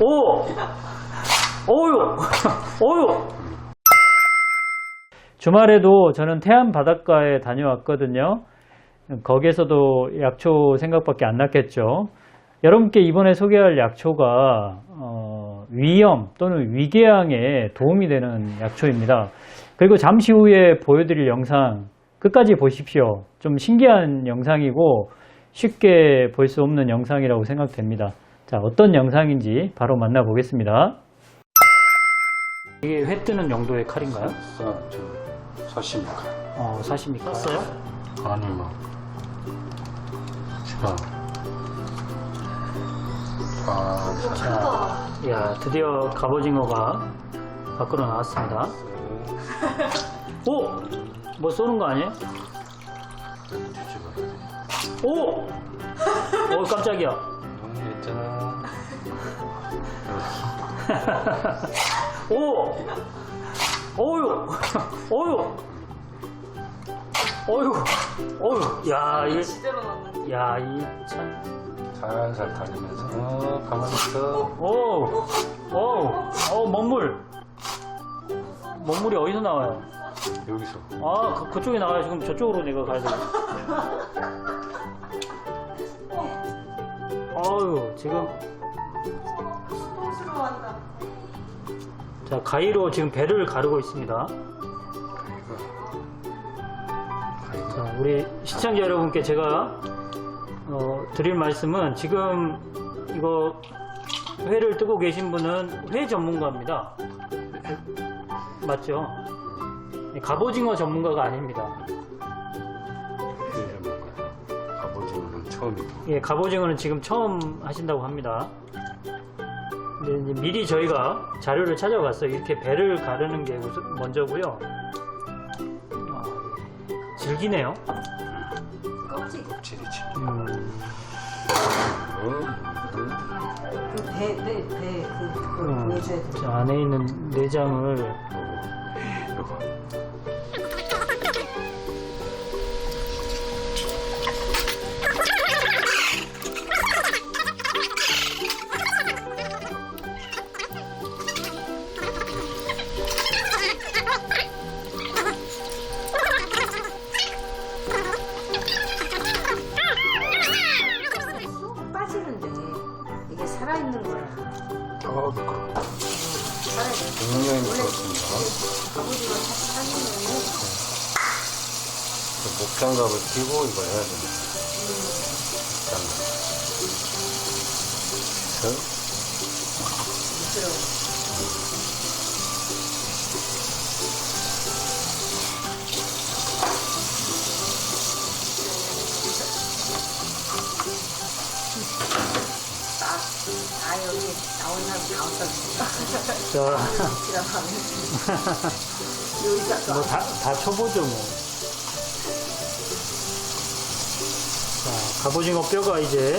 오! 어유! 어유! 주말에도 저는 태안 바닷가에 다녀왔거든요. 거기에서도 약초 생각밖에 안 났겠죠. 여러분께 이번에 소개할 약초가 어, 위염 또는 위궤양에 도움이 되는 약초입니다. 그리고 잠시 후에 보여드릴 영상 끝까지 보십시오. 좀 신기한 영상이고 쉽게 볼 수 없는 영상이라고 생각됩니다. 자, 어떤 영상인지 바로 만나보겠습니다. 이게 회 뜨는 용도의 칼인가요? 어, 저 사시미카. 어, 사시미 깠어요? 아니 뭐 제가 아, 자, 야, 드디어 갑오징어가 밖으로 나왔습니다. 오! 뭐 쏘는 거 아니에요? 오! 오, 깜짝이야. 있잖아. 오! 어유! 어유! 어유! 어유! 야, 이, 제대로 나왔는데. 야, 이 참. 살살 달리면서 어, 가만히 있어. 오! 오! 어, 먹물. 먹물이 어디서 나와요? 여기서 아, 그, 그쪽에 나와요. 지금 저쪽으로 내가 가야 되겠다. 어유, 지금. 자, 가위로 지금 배를 가르고 있습니다. 자, 우리 시청자 여러분께 제가 어, 드릴 말씀은 지금 이거 회를 뜨고 계신 분은 회 전문가입니다. 맞죠? 갑오징어 전문가가 아닙니다. 처음이고. 예, 갑오징어는 지금 처음 하신다고 합니다. 근데 이제 미리 저희가 자료를 찾아봤어요. 이렇게 배를 가르는 게 우선 먼저고요. 아, 질기네요. 껍질. 껍질이지. 음, 어, 음, 그 배, 배, 배, 그, 그걸 음, 보여줘야 돼. 저 안에 있는 내장을 요거, 목장갑을 끼고 이거 해야 됩니다. 목장갑. 그래서 아, 여기 나온 사람 다 왔다. 자, 지나가면. 여기가 또 뭐 다, 다 쳐보죠 뭐. 자, 갑오징어 뼈가 이제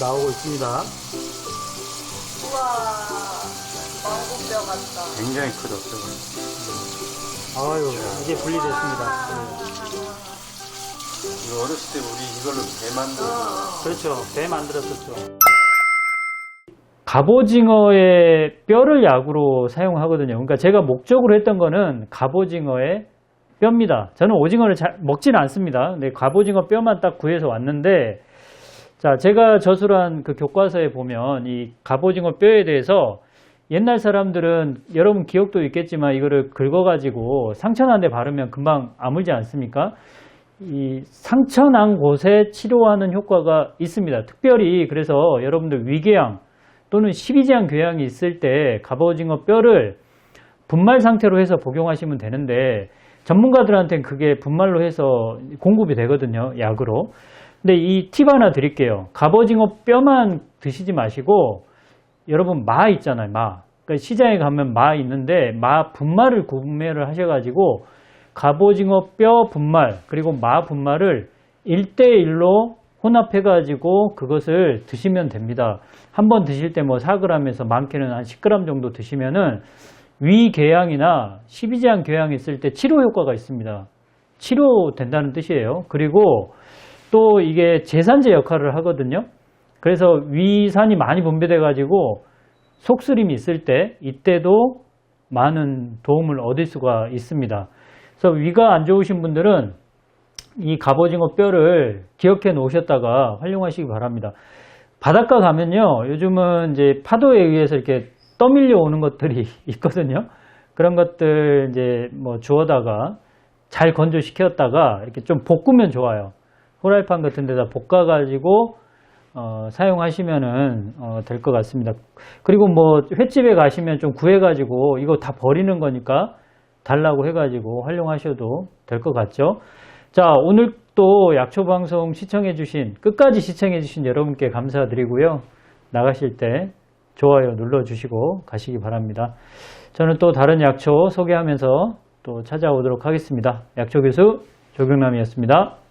나오고 있습니다. 우와, 망고뼈 같다. 굉장히 크다. 뼈가. 아유, 이제 분리됐습니다. 네. 이거 어렸을 때 우리 이걸로 배 만들어. 그렇죠. 배 만들었었죠. 갑오징어의 뼈를 약으로 사용하거든요. 그러니까 제가 목적으로 했던 거는 갑오징어의 뼈입니다. 저는 오징어를 잘 먹지는 않습니다. 근데 갑오징어 뼈만 딱 구해서 왔는데, 자, 제가 저술한 그 교과서에 보면 이 갑오징어 뼈에 대해서 옛날 사람들은 여러분 기억도 있겠지만 이거를 긁어가지고 상처난 데 바르면 금방 아물지 않습니까? 이 상처난 곳에 치료하는 효과가 있습니다. 특별히 그래서 여러분들 위궤양 또는 십이지향 궤양이 있을 때 갑오징어 뼈를 분말 상태로 해서 복용하시면 되는데 전문가들한테는 그게 분말로 해서 공급이 되거든요. 약으로. 근데 이 팁 하나 드릴게요. 갑오징어 뼈만 드시지 마시고 여러분 마 있잖아요. 마. 그러니까 시장에 가면 마 있는데 마 분말을 구매를 하셔가지고 갑오징어 뼈 분말 그리고 마 분말을 1대1로 혼합해가지고 그것을 드시면 됩니다. 한 번 드실 때 뭐 4g에서 많게는 한 10g 정도 드시면은 위궤양이나 십이지향 궤양이 있을 때 치료 효과가 있습니다. 치료된다는 뜻이에요. 그리고 또 이게 제산제 역할을 하거든요. 그래서 위산이 많이 분비돼 가지고 속쓰림이 있을 때 이때도 많은 도움을 얻을 수가 있습니다. 그래서 위가 안 좋으신 분들은 이 갑오징어 뼈를 기억해 놓으셨다가 활용하시기 바랍니다. 바닷가 가면요, 요즘은 이제 파도에 의해서 이렇게 떠밀려 오는 것들이 있거든요. 그런 것들 이제 뭐 주워다가 잘 건조시켰다가 이렇게 좀 볶으면 좋아요. 후라이팬 같은 데다 볶아가지고 어, 사용하시면은 어, 될 것 같습니다. 그리고 뭐 횟집에 가시면 좀 구해가지고 이거 다 버리는 거니까 달라고 해가지고 활용하셔도 될 것 같죠. 자, 오늘 또 약초 방송 시청해주신 끝까지 시청해주신 여러분께 감사드리고요. 나가실 때 좋아요 눌러주시고 가시기 바랍니다. 저는 또 다른 약초 소개하면서 또 찾아오도록 하겠습니다. 약초 교수 조경남이었습니다.